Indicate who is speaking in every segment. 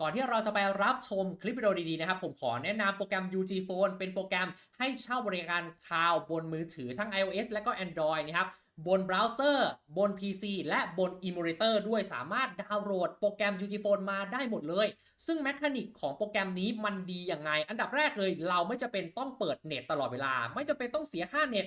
Speaker 1: ก่อนที่เราจะไปรับชมคลิปวิดีโอดีๆนะครับ ผมขอแนะนำโปรแกรม UG Phone เป็นโปรแกรมให้เช่าบริการคลาวด์บนมือถือทั้ง iOS และก็ Android นะครับบนเบราว์เซอร์ บน PC และบน Emulator ด้วยสามารถดาวน์โหลดโปรแกรม UG Phone มาได้หมดเลย ซึ่งแมคานิกของโปรแกรมนี้มันดียังไง อันดับแรกเลย เราไม่จะเป็นต้องเปิดเน็ตตลอดเวลา ไม่จะเป็นต้องเสียค่าเน็ต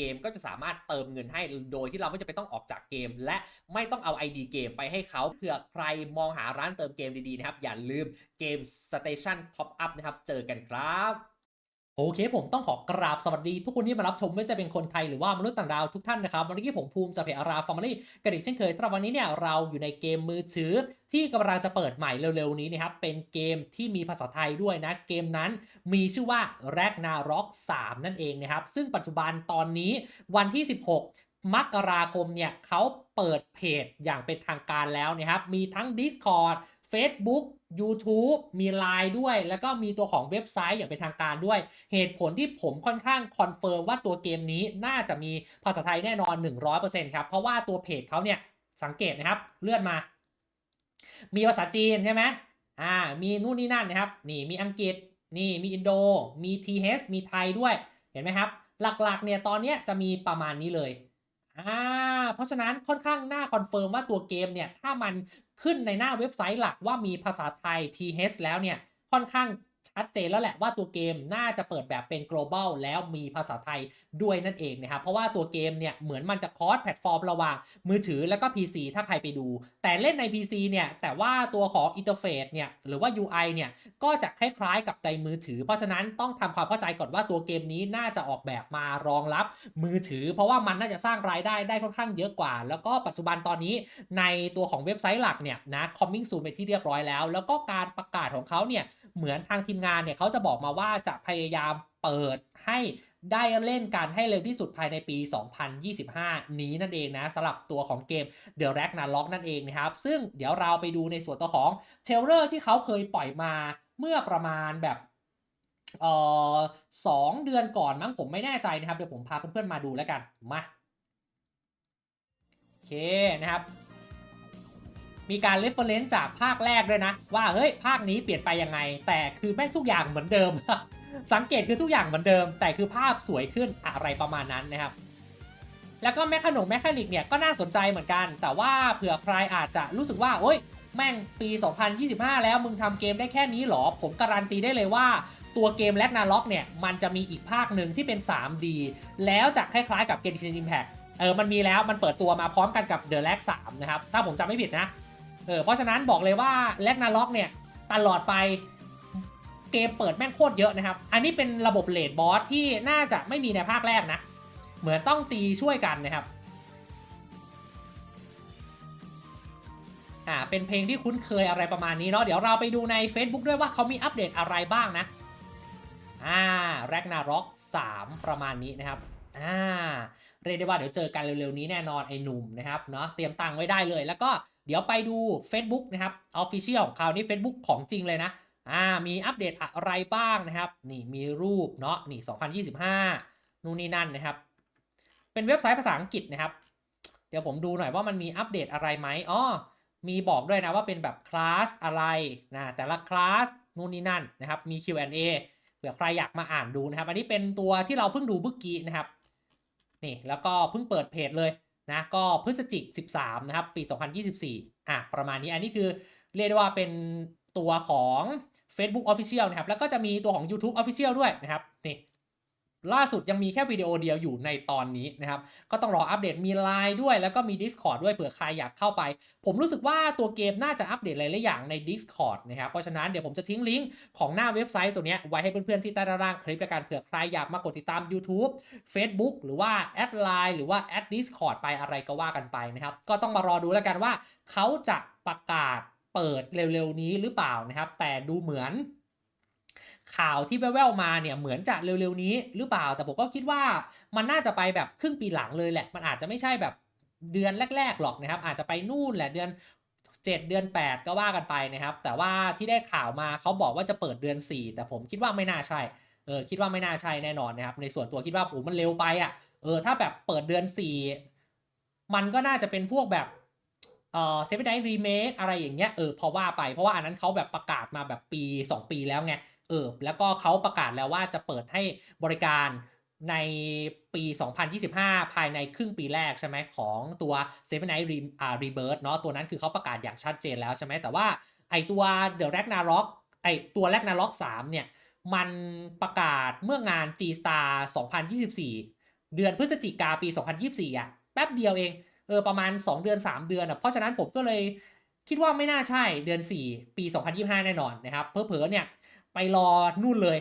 Speaker 1: กมก็จะสามารถเติมเงินให้โดยที่เราไม่จะเป็นต้องออกจากเกม และไม่ต้องเอา ID เกมไปให้เขาเผื่อใครมองหาร้านเติมเกมดีๆนะครับ อย่าลืมเกม Station Top Up นะครับ เจอกันครับ โอเคผมต้องขอกราบสวัสดีทุกคนที่มารับชมไม่ว่าจะเป็นคนไทยหรือว่ามนุษย์ต่างดาวทุกท่านนะครับวันนี้ผมภูมิจากเพจอาราฟอร์มารี่กระดิกเช่นเคยสำหรับวันนี้เนี่ยเราอยู่ในเกมมือถือที่กำลังจะเปิดใหม่เร็วๆนี้นะครับเป็นเกมที่มีภาษาไทยด้วยนะ เกมนั้นมีชื่อว่า Ragnarok 3 นั่นเองนะครับ ซึ่งปัจจุบันตอนนี้วันที่ 16 มกราคมเนี่ยเขาเปิดเพจอย่างเป็นทางการแล้วนะครับมีทั้ง Discord Facebook YouTube มี Line ด้วย แล้วก็มีตัวของเว็บไซต์อย่างเป็นทางการด้วย เหตุผลที่ผมค่อนข้างคอนเฟิร์มว่าตัวเกมนี้น่าจะมีภาษาไทยแน่นอน 100%ครับ เพราะว่าตัวเพจเขาเนี่ยสังเกตนะครับ เลื่อนมา มีภาษาจีนใช่ไหมอ่ามีนู่นนี่นั่นนะครับ นี่มีอังกฤษนี่มีอินโด มี TH มีไทยด้วยเห็นไหมครับ หลักๆเนี่ยตอนนี้จะมีประมาณนี้เลยอ่าเพราะฉะนั้นค่อนข้างน่าคอนเฟิร์มว่าตัวเกมเนี่ยถ้ามัน ขึ้นในหน้าเว็บไซต์หลักว่ามีภาษาไทย TH แล้วเนี่ยค่อนข้าง ชัดเจนแล้วแหละว่าตัวเกมน่าจะเปิดแบบเป็น global แล้วมีภาษาไทยด้วยนั่นเองนะครับเพราะว่าตัวเกมเนี่ยเหมือนมันจะคอสแพลตฟอร์มระหว่างมือถือแล้วก็ PC ถ้าใครไปดู แต่เล่นใน PC เนี่ยแต่ว่าตัวของอินเทอร์เฟซเนี่ยหรือว่า UI เนี่ยก็จะคล้ายๆกับในมือถือ เพราะฉะนั้นต้องทำความเข้าใจก่อนว่าตัวเกมนี้น่าจะออกแบบมารองรับมือถือ เพราะว่ามันน่าจะสร้างรายได้ได้ค่อนข้างเยอะกว่า แล้วก็ปัจจุบันตอนนี้ในตัวของเว็บไซต์หลักเนี่ยนะ coming soon เป็นที่เรียบร้อยแล้ว แล้วก็การประกาศของเขาเนี่ย เหมือนทางทีมงานเนี่ยเขาจะบอกมาว่าจะพยายามเปิดให้ได้เล่นกันให้เร็วที่สุดภายในปี 2025 นี้นั่นเองนะสำหรับตัวของเกม The Ragnarok นั่นเองนะครับ ซึ่งเดี๋ยวเราไปดูในส่วนตัวของเทรลเลอร์ที่เขาเคยปล่อยมาเมื่อประมาณแบบเอ่อสองเดือนก่อนมั้งผมไม่แน่ใจนะครับ เดี๋ยวผมพาเพื่อนๆมาดูแล้วกัน มา โอเคนะครับ มีการเรฟเฟอร์เลนซ์จากภาคแรกด้วยนะ ว่าเฮ้ยภาคนี้เปลี่ยนไปยังไง แต่คือแม่งทุกอย่างเหมือนเดิม สังเกตคือทุกอย่างเหมือนเดิม แต่คือภาพสวยขึ้นอะไรประมาณนั้นนะครับแล้วก็แมคขนงแมคคานิกเนี่ยก็น่าสนใจเหมือนกัน แต่ว่าเผื่อใครอาจจะรู้สึกว่าโอ๊ยแม่งปี 2025 แล้วมึงทำเกมได้แค่นี้หรอ ผมการันตีได้เลยว่าตัวเกมแลกนาล็อกเนี่ย มันจะมีอีกภาคหนึ่งที่เป็น 3D แล้วจะคล้ายๆกับ Genshin Impact เออ มันมีแล้วมันเปิดตัวมาพร้อมกันกับ The Lag 3นะครับ ถ้าผมจำไม่ผิดนะ เออเพราะฉะนั้นบอกเลยว่าแลกนาล็อกเนี่ยตลอดไปเกมเปิดแม่งโคตรเยอะนะครับ อันนี้เป็นระบบเลดบอสที่น่าจะไม่มีในภาคแรกนะ เหมือนต้องตีช่วยกันนะครับ อ่า เป็นเพลงที่คุ้นเคยอะไรประมาณนี้เนาะ เดี๋ยวเราไปดูใน Facebook ด้วยว่าเขามีอัปเดตอะไรบ้างนะ อ่าแรกนาร็อก3ประมาณนี้นะครับ อ่า เรียกได้ว่าเดี๋ยวเจอกันเร็วๆนี้แน่นอนไอ้หนุ่มนะครับ เนาะ เตรียมตังค์ไว้ได้เลย แล้วก็ เดี๋ยวไปดู Facebook นะครับ Official คราวนี้ Facebook ของจริงเลยนะอ่ามีอัปเดตอะไรบ้างนะครับ นี่มีรูปเนาะนี่ 2025 นู่นนี่นั่นนะครับ เป็นเว็บไซต์ภาษาอังกฤษนะครับ เดี๋ยวผมดูหน่อยว่ามันมีอัปเดตอะไรไหมอ๋อมีบอกด้วยนะว่าเป็นแบบคลาสอะไรนะแต่ละคลาสนู่นนี่นั่นนะครับ มี Q&A เผื่อใครอยากมาอ่านดูนะครับ อันนี้เป็นตัวที่เราเพิ่งดูเมื่อกี้นะครับ นี่แล้วก็เพิ่งเปิดเพจเลย นะก็พฤศจิก13 นะครับ ปี 2024 อะ ประมาณนี้อันนี้คือเรียกได้ว่าเป็นตัวของ Facebook Official นะครับ แล้วก็จะมีตัวของ YouTube Official ด้วยนะครับ นี่ ล่าสุดยังมีแค่วิดีโอเดียวอยู่ในตอนนี้นะครับ ก็ต้องรออัปเดตมี Line ด้วยแล้วก็มี Discord ด้วยเผื่อใครอยากเข้าไป ผมรู้สึกว่าตัวเกมน่าจะอัปเดตหลายๆอย่างใน Discord นะครับ เพราะฉะนั้นเดี๋ยวผมจะทิ้งลิงก์ของหน้าเว็บไซต์ตัวนี้ไว้ให้เพื่อนๆที่ใต้ด้านล่างคลิปละกันเผื่อใครอยากมากดติดตาม YouTube Facebook หรือว่าแอดไลน์หรือว่าแอด Discord ไปอะไรก็ว่ากันไปนะครับ ก็ต้องมารอดูแล้วกันว่า เขาจะประกาศเปิดเร็วๆนี้หรือเปล่านะครับ แต่ดูเหมือน ข่าวที่แว่วๆมาเนี่ยเหมือนจะเร็วๆนี้หรือเปล่า แต่ผมก็คิดว่ามันน่าจะไปแบบครึ่งปีหลังเลยแหละ มันอาจจะไม่ใช่แบบเดือนแรกๆหรอกนะครับ อาจจะไปนู่นแหละเดือน 7 เดือน 8 ก็ว่ากันไปนะครับ แต่ว่าที่ได้ข่าวมาเขาบอกว่าจะเปิดเดือน 4 แต่ผมคิดว่าไม่น่าใช่เออคิดว่าไม่น่าใช่แน่นอนนะครับ ในส่วนตัวคิดว่าโอ้มันเร็วไปอะเออถ้าแบบเปิดเดือน 4 มันก็น่าจะเป็นพวกแบบเออเซฟไดรีเมคอะไรอย่างเงี้ยเออพอว่าไปเพราะว่าอันนั้นเขาแบบประกาศมาแบบปี 2 ปีแล้วไง เออแล้วก็เขาประกาศแล้วว่าจะเปิดให้บริการในปี 2025 ภายในครึ่งปีแรกใช่ไหมของตัว Seven Night Re อ่า Rebirth เนาะตัวนั้นคือเขาประกาศอย่างชัดเจนแล้วใช่ไหมแต่ว่าไอตัว The Ragnarok ไอตัว Ragnarok 3 เนี่ย มันประกาศเมื่องาน G Star 2024 เดือนพฤศจิกาปี 2024อะแป๊บเดียวเองเออประมาณ 2 เดือน 3 เดือนอะเพราะฉะนั้นผมก็เลยคิดว่าไม่น่าใช่เดือน 4 ปี 2025 แน่นอนนะครับเพอเพอเนี่ย ไปรอนู่นเลย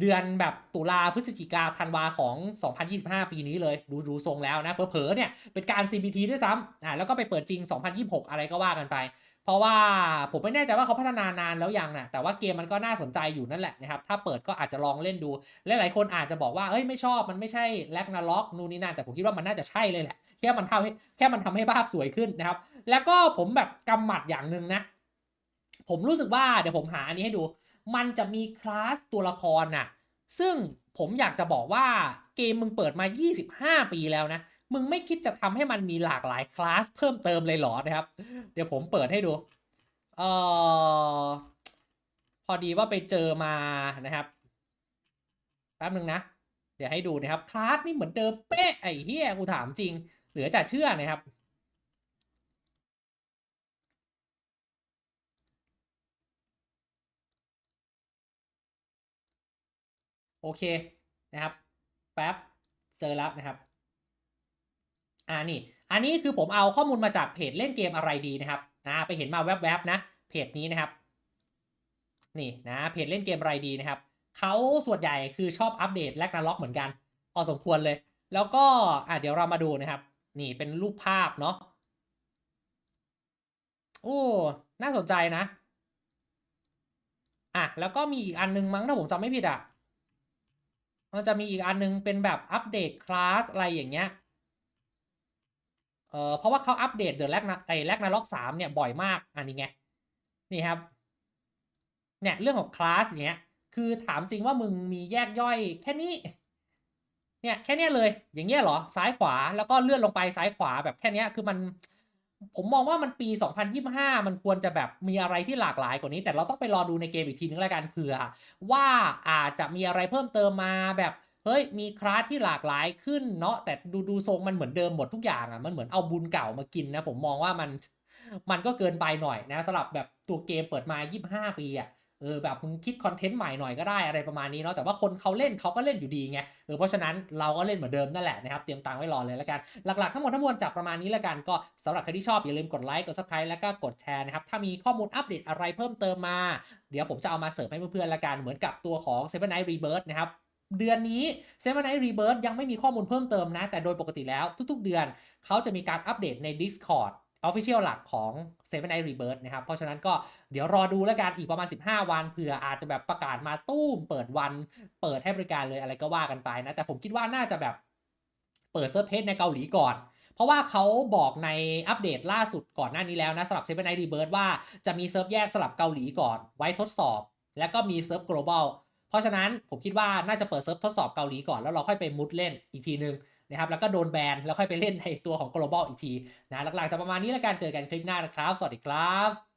Speaker 1: เดือนแบบตุลาพฤศจิกาธันวาของ 2025 ปีนี้เลย ดูดูทรงแล้วนะเพอเพอๆเนี่ยเป็นการ CBT ด้วยซ้ำอ่าแล้วก็ไปเปิดจริง 2026 อะไรก็ว่ากันไป เพราะว่าผมไม่แน่ใจว่าเขาพัฒนานานแล้วยังนะแต่ว่าเกมมันก็น่าสนใจอยู่นั่นแหละนะครับถ้าเปิดก็อาจจะลองเล่นดูและหลายคนอาจจะบอกว่าเอ้ยไม่ชอบมันไม่ใช่แลกนาล็อกนู่นนี่นั่นแต่ผมคิดว่ามันน่าจะใช่เลยแหละแค่มันทำให้แค่มันทำให้ภาพสวยขึ้นนะครับ แล้วก็ผมแบบกำหมัดอย่างหนึ่งนะ ผมรู้สึกว่าเดี๋ยวผมหาอันนี้ให้ดู มันจะมีคลาสตัวละครน่ะซึ่งผมอยากจะบอกว่าเกมมึงเปิดมา 25 ปีแล้วนะ มึงไม่คิดจะทำให้มันมีหลากหลายคลาสเพิ่มเติมเลยหรอนะครับ เดี๋ยวผมเปิดให้ดูเออพอดีว่าไปเจอมานะครับแป๊บนึงนะ เดี๋ยวให้ดูนะครับ คลาสนี่เหมือนเดิมเป๊ะไอ้เฮียกูถามจริง เหลือจะเชื่อนะครับ โอเคนะครับแป๊บเจอแล้วนะครับอ่านี่อันนี้คือผมเอาข้อมูลมาจากเพจเล่นเกมอะไรดีนะครับอ่าไปเห็นมาแวบๆนะเพจนี้นะครับ นี่นะเพจเล่นเกมอะไรดีนะครับเขาส่วนใหญ่คือชอบอัปเดตแลกนาล็อกเหมือนกันพอสมควรเลย แล้วก็อ่าเดี๋ยวเรามาดูนะครับ นี่เป็นรูปภาพเนาะโอ้น่าสนใจนะอะแล้วก็มีอีกอันนึงมั้งถ้าผมจำไม่ผิดอะ มันจะมีอีกอันนึงเป็นแบบอัปเดตคลาสอะไรอย่างเงี้ยเอ่อเพราะว่าเขาอัปเดตเดอะแลกนะไอแลกนาล็อกสามเนี่ยบ่อยมากอันนี้ไงนี่ครับเนี่ยเรื่องของคลาสอย่างเงี้ยคือถามจริงว่ามึงมีแยกย่อยแค่นี้เนี่ยแค่นี้เลยอย่างเงี้ยเหรอซ้ายขวาแล้วก็เลื่อนลงไปซ้ายขวาแบบแค่นี้คือมัน ผมมองว่ามันปี 2025 มันควรจะแบบมีอะไรที่หลากหลายกว่านี้ แต่เราต้องไปรอดูในเกมอีกทีนึงแล้วกันเผื่อ ว่าอาจจะมีอะไรเพิ่มเติมมาแบบเฮ้ยมีคลาสที่หลากหลายขึ้นเนาะแต่ดูดูทรงมันเหมือนเดิมหมดทุกอย่างอะมันเหมือนเอาบุญเก่ามากินนะผมมองว่ามันมันก็เกินไปหน่อยนะสำหรับแบบตัวเกมเปิดมา 25 ปีอะ เออแบบมึงคิดคอนเทนต์ใหม่หน่อยก็ได้อะไรประมาณนี้เนาะแต่ว่าคนเขาเล่นเขาก็เล่นอยู่ดีไงเออเพราะฉะนั้นเราก็เล่นเหมือนเดิมนั่นแหละนะครับเตรียมตังไว้รอเลยแล้วกันหลักๆทั้งหมดทั้งมวลจากประมาณนี้แล้วกันก็สำหรับใครที่ชอบอย่าลืมกดไลค์กด subscribe แล้วก็กดแชร์นะครับถ้ามีข้อมูลอัปเดตอะไรเพิ่มเติมมา เดี๋ยวผมจะเอามาเสิร์ฟให้เพื่อนๆละกันเหมือนกับตัวของ Seven Night Rebirth นะครับเดือนนี้ Seven Night Rebirth ยังไม่มีข้อมูลเพิ่มเติมนะ แต่โดยปกติแล้วทุกๆ เดือนเขาจะมีการอัปเดตใน Discord Official หลักของ Seven Night Rebirth นะครับ เพราะฉะนั้นก็เดี๋ยวรอดูแล้วกันอีกประมาณ 15 วันเผื่ออาจจะแบบประกาศมาตู้มเปิดวันเปิดให้บริการเลยอะไรก็ว่ากันไปนะ แต่ผมคิดว่าน่าจะแบบเปิดเซิร์ฟเทสในเกาหลีก่อน เพราะว่าเขาบอกในอัปเดตล่าสุดก่อนหน้านี้แล้วนะสำหรับ Seven Night Rebirth ว่าจะมีเซิร์ฟแยกสลับเกาหลีก่อนไว้ทดสอบ แล้วก็มีเซิร์ฟ global เพราะฉะนั้นผมคิดว่าน่าจะเปิดเซิร์ฟทดสอบเกาหลีก่อนแล้วเราค่อยไปมุดเล่นอีกทีนึง นะครับแล้วก็โดนแบนแล้วค่อยไปเล่นในตัวของ global อีกทีนะหลักๆจะประมาณนี้แล้วการเจอกันคลิปหน้านะครับ สวัสดีครับ